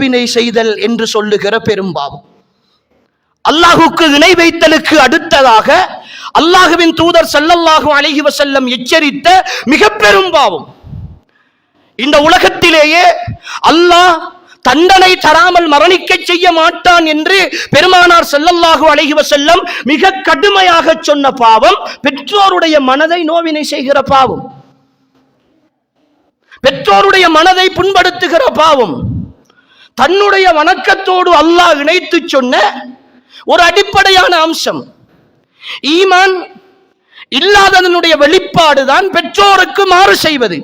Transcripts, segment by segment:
நோவினை செய்தல் என்று சொல்லுகிற பெரும்பாவம் அல்லாஹுக்கு இணை வைத்தலுக்கு அடுத்ததாக அல்லாஹுவின் தூதர் ஸல்லல்லாஹு அழகி வசல்லம் எச்சரித்த மிக பெரும் பாவம். இந்த உலகத்திலேயே அல்லாஹ் தண்டனை தராமல் மரணிக்க செய்ய மாட்டான் என்று பெருமானார் செல்லல்லாஹு அழகி வசல்லம் மிக கடுமையாக சொன்ன பாவம் பெற்றோருடைய மனதை நோவினை செய்கிற பாவம். பெற்றோருடைய மனதை புண்படுத்துகிற பாவம். தன்னுடைய வணக்கத்தோடு அல்லாஹ் இணைத்து சொன்ன ஒரு அடிப்படையான அம்சம். ஈமான் இல்லாததனுடைய வெளிப்பாடு தான் பெற்றோருக்கு மாறு செய்வது.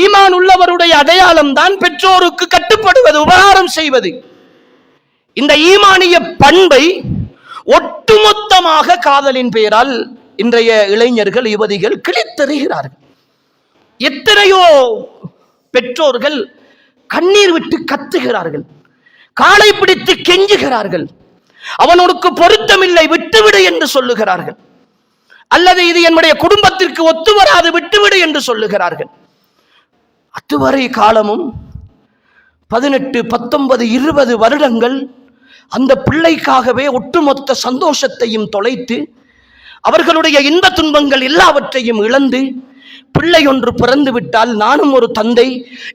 ஈமான் உள்ளவருடைய அடையாளம் தான் பெற்றோருக்கு கட்டுப்படுவது உபகாரம் செய்வது. இந்த ஈமானிய பண்பை ஒட்டுமொத்தமாக காதலின் பெயரால் இன்றைய இளைஞர்கள் யுவதிகள் கிழித்தெறிகிறார்கள். எத்தனையோ பெற்றோர்கள் கண்ணீர் விட்டு கத்துகிறார்கள். காலை பிடித்து கெஞ்சுகிறார்கள். அவனுக்கு பொருத்தமில்லை விட்டுவிடு என்று சொல்லுகிறார்கள். அல்லது இது என்னுடைய குடும்பத்திற்கு ஒத்து வராது விட்டுவிடு என்று சொல்லுகிறார்கள். அதுவரை காலமும் பதினெட்டு பத்தொன்பது இருபது வருடங்கள் அந்த பிள்ளைக்காகவே ஒட்டுமொத்த சந்தோஷத்தையும் தொலைத்து அவர்களுடைய இன்ப துன்பங்கள் எல்லாவற்றையும் இழந்து பிள்ளை ஒன்று பிறந்து விட்டால் நானும் ஒரு தந்தை.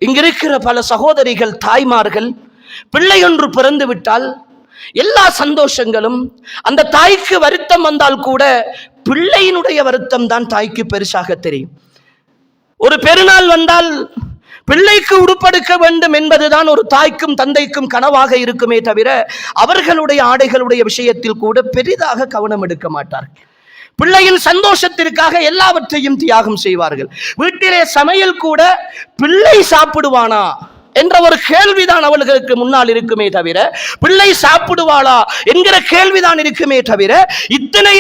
இங்கிருக்கிற பல சகோதரிகள் தாய்மார்கள் பிள்ளை ஒன்று பிறந்து விட்டால் எல்லா சந்தோஷங்களும் அந்த தாய்க்கு வருத்தம் வந்தால் கூட பிள்ளையினுடைய வருத்தம் தான் தாய்க்கு பெருசாக தெரியும். ஒரு பெருநாள் வந்தால் பிள்ளைக்கு உடுப்படுக்க வேண்டும் என்பதுதான் ஒரு தாய்க்கும் தந்தைக்கும் கனவாக இருக்குமே தவிர அவர்களுடைய ஆடைகளுடைய விஷயத்தில் கூட பெரிதாக கவனம் எடுக்க மாட்டார்கள். பிள்ளையின் சந்தோஷத்திற்காக எல்லாவற்றையும் தியாகம் செய்வார்கள். வீட்டிலே சமையல் கூட பிள்ளை சாப்பிடுவானா என்ற ஒரு கேள்விதான் அவர்களுக்கு முன்னால் இருக்குமே தவிர பிள்ளை சாப்பிடுவாளா என்கிற கேள்விதான் இருக்குமே தவிர இத்தனை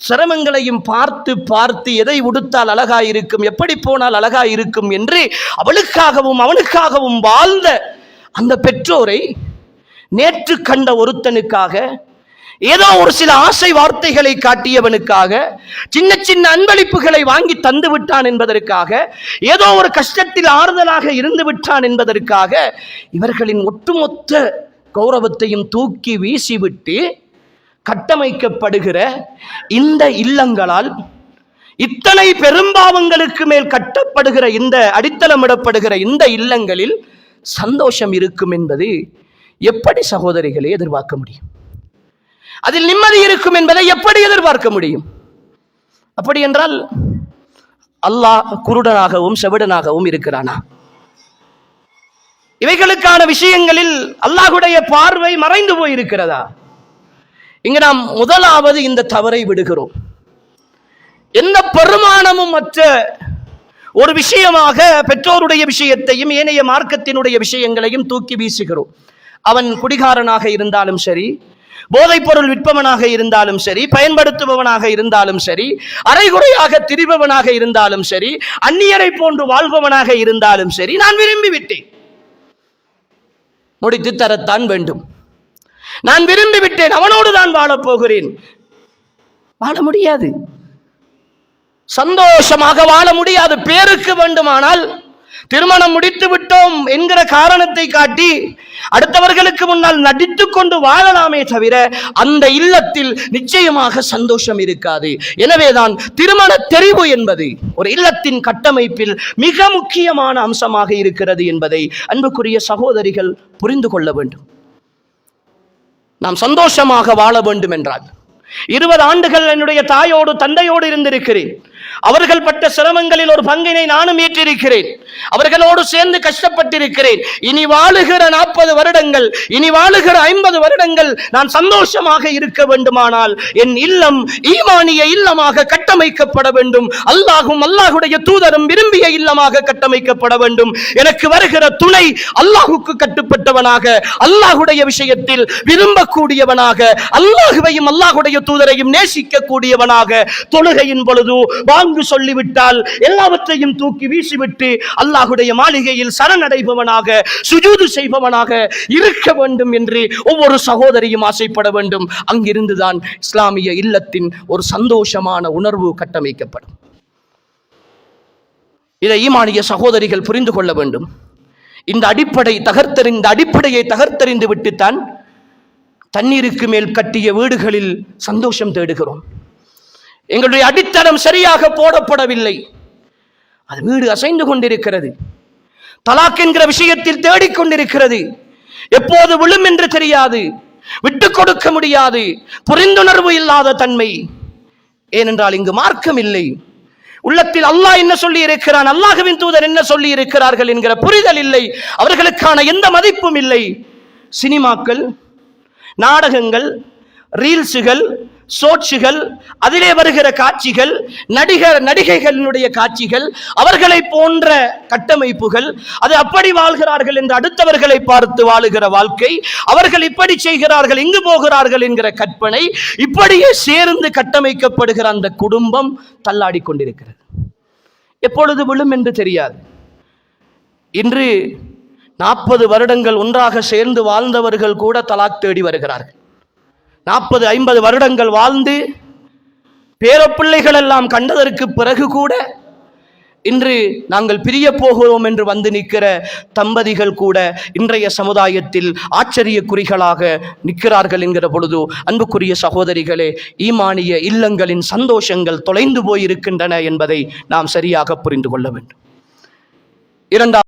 சிரமங்களையும் பார்த்து பார்த்து எதை உடுத்தால் அழகா இருக்கும் எப்படி போனால் அழகா இருக்கும் என்று அவளுக்காகவும் அவனுக்காகவும் வாழ்ந்த அந்த பெற்றோரை நேற்று கண்ட ஒருத்தனுக்காக ஏதோ ஒரு சில ஆசை வார்த்தைகளை காட்டியவனுக்காக சின்ன சின்ன அன்பளிப்புகளை வாங்கி தந்து விட்டான் என்பதற்காக ஏதோ ஒரு கஷ்டத்தில் ஆறுதலாக இருந்து விட்டான் என்பதற்காக இவர்களின் ஒட்டுமொத்த கௌரவத்தையும் தூக்கி வீசிவிட்டு கட்டமைக்கப்படுகிற இந்த இல்லங்களால் இத்தனை பெரும்பாவங்களுக்கு மேல் கட்டப்படுகிற இந்த அடித்தளமிடப்படுகிற இந்த இல்லங்களில் சந்தோஷம் இருக்கும் என்பது எப்படி சகோதரிகளை எதிர்பார்க்க முடியும்? அதில் நிம்மதி இருக்கும் என்பதை எப்படி எதிர்பார்க்க முடியும்? அப்படி என்றால் அல்லாஹ் குருடனாகவும் செவிடனாகவும் இருக்கிறானா? இவைகளுக்கான விஷயங்களில் அல்லாஹுடைய பார்வை மறைந்து போயிருக்கிறதா? இங்கு நாம் முதலாவது இந்த தவறை விடுகிறோம். எந்த பெருமானமும் மற்ற ஒரு விஷயமாக பெற்றோருடைய விஷயத்தையும் ஏனைய மார்க்கத்தினுடைய விஷயங்களையும் தூக்கி வீசுகிறோம். அவன் குடிகாரனாக இருந்தாலும் சரி போதைப்பொருள் விற்பவனாக இருந்தாலும் சரி பயன்படுத்துபவனாக இருந்தாலும் சரி அரைகுறையாக திரிபவனாக இருந்தாலும் சரி அந்நியரை போன்று வாழ்பவனாக இருந்தாலும் சரி நான் விரும்பி விட்டேன் முடித்து தரத்தான் வேண்டும். நான் விரும்பி விட்டேன் அவனோடு தான் வாழப் போகிறேன். வாழ முடியாது. சந்தோஷமாக வாழ முடியாது. பேருக்கு வேண்டுமானால் திருமணம் முடித்து விட்டோம் என்கிற காரணத்தை காட்டி அடுத்தவர்களுக்கு முன்னால் நடித்துக் கொண்டு வாழலாமே தவிர அந்த இல்லத்தில் நிச்சயமாக சந்தோஷம் இருக்காது. எனவேதான் திருமண தெரிவு என்பது ஒரு இல்லத்தின் கட்டமைப்பில் மிக முக்கியமான அம்சமாக இருக்கிறது என்பதை அன்புக்குரிய சகோதரிகள் புரிந்து கொள்ள வேண்டும். நாம் சந்தோஷமாக வாழ வேண்டும் என்றால் இருபது ஆண்டுகள் என்னுடைய தாயோடு தந்தையோடு இருந்திருக்கிறேன். அவர்கள் பட்ட சிரமங்களில் ஒரு பங்கினை நானும் ஏற்றிருக்கிறேன். அவர்களோடு சேர்ந்து கஷ்டப்பட்டிருக்கிறேன். இனி வாழுகிற நாற்பது வருடங்கள் இனி வாழுகிற ஐம்பது வருடங்கள் நான் சந்தோஷமாக இருக்க வேண்டுமானால் என் இல்லம் ஈமானிய இல்லமாக கட்டமைக்கப்பட வேண்டும். அல்லாஹும் அல்லாஹுடைய தூதரும் விரும்பிய இல்லமாக கட்டமைக்கப்பட வேண்டும். எனக்கு வருகிற துணை அல்லாஹுக்கு கட்டுப்பட்டவனாக அல்லாஹுடைய விஷயத்தில் விரும்பக்கூடியவனாக அல்லாஹுவையும் அல்லாஹுடைய தூதரையும் நேசிக்க கூடியவனாக தொழுகையின் பொழுது வாங்க சொல்லிவிட்டால் எல்லாவற்றையும் தூக்கி வீசிவிட்டு அல்லாஹுடைய மாளிகையில் சரணடைபவனாக சுஜூது செய்பவனாக இருக்க வேண்டும் என்று ஒவ்வொரு சகோதரியும் ஆசைப்பட வேண்டும். அங்கிருந்துதான் இஸ்லாமிய இல்லத்தின் ஒரு சந்தோஷமான உணர்வு கட்டமைக்கப்படும். இதை ஈமானிய சகோதரிகள் புரிந்து கொள்ள வேண்டும். இந்த அடிப்படை தகர்த்தறிந்த அடிப்படையை தகர்த்தறிந்து விட்டுத்தான் தண்ணீருக்கு மேல் கட்டிய வீடுகளில் சந்தோஷம் தேடுகிறோம். எங்களுடைய அடித்தளம் சரியாக போடப்படவில்லை. அது வீடு அசைந்து கொண்டிருக்கிறது. தலாக் என்கிற விஷயத்தில் தேடிக்கொண்டிருக்கிறது எப்போது விழும் என்று தெரியாது. விட்டு கொடுக்க முடியாது. புரிந்துணர்வு இல்லாத தன்மை. ஏனென்றால் இங்கு மார்க்கம் இல்லை. உள்ளத்தில் அல்லாஹ் என்ன சொல்லி இருக்கிறான் அல்லாஹ்வின் தூதர் என்ன சொல்லி இருக்கிறார்கள் என்கிற புரிதல் இல்லை. அவர்களுக்கான எந்த மதிப்பும் இல்லை. சினிமாக்கள் நாடகங்கள் ரீல்ஸுகள் சோட்சுகள் அதிலே வருகிற காட்சிகள் நடிகர் நடிகைகளினுடைய காட்சிகள் அவர்களை போன்ற கட்டமைப்புகள் அது அப்படி வாழ்கிறார்கள் என்று அடுத்தவர்களை பார்த்து வாழுகிற வாழ்க்கை அவர்கள் இப்படி செய்கிறார்கள் இங்கு போகிறார்கள் என்கிற கற்பனை இப்படியே சேர்ந்து கட்டமைக்கப்படுகிற அந்த குடும்பம் தள்ளாடி கொண்டிருக்கிறது. எப்பொழுது விழும் என்று தெரியாது. இன்று நாற்பது வருடங்கள் ஒன்றாக சேர்ந்து வாழ்ந்தவர்கள் கூட தலாக் தேடி வருகிறார்கள். நாற்பது ஐம்பது வருடங்கள் வாழ்ந்து பேரப்பிள்ளைகள் எல்லாம் கண்டதற்கு பிறகு கூட இன்று நாங்கள் பிரிய போகிறோம் என்று வந்து நிற்கிற தம்பதிகள் கூட இன்றைய சமுதாயத்தில் ஆச்சரிய குறிகளாக நிற்கிறார்கள் என்கிற பொழுது அன்புக்குரிய சகோதரிகளே ஈமானிய இல்லங்களின் சந்தோஷங்கள் தொலைந்து போயிருக்கின்றன என்பதை நாம் சரியாக புரிந்து கொள்ள வேண்டும். இரண்டாம்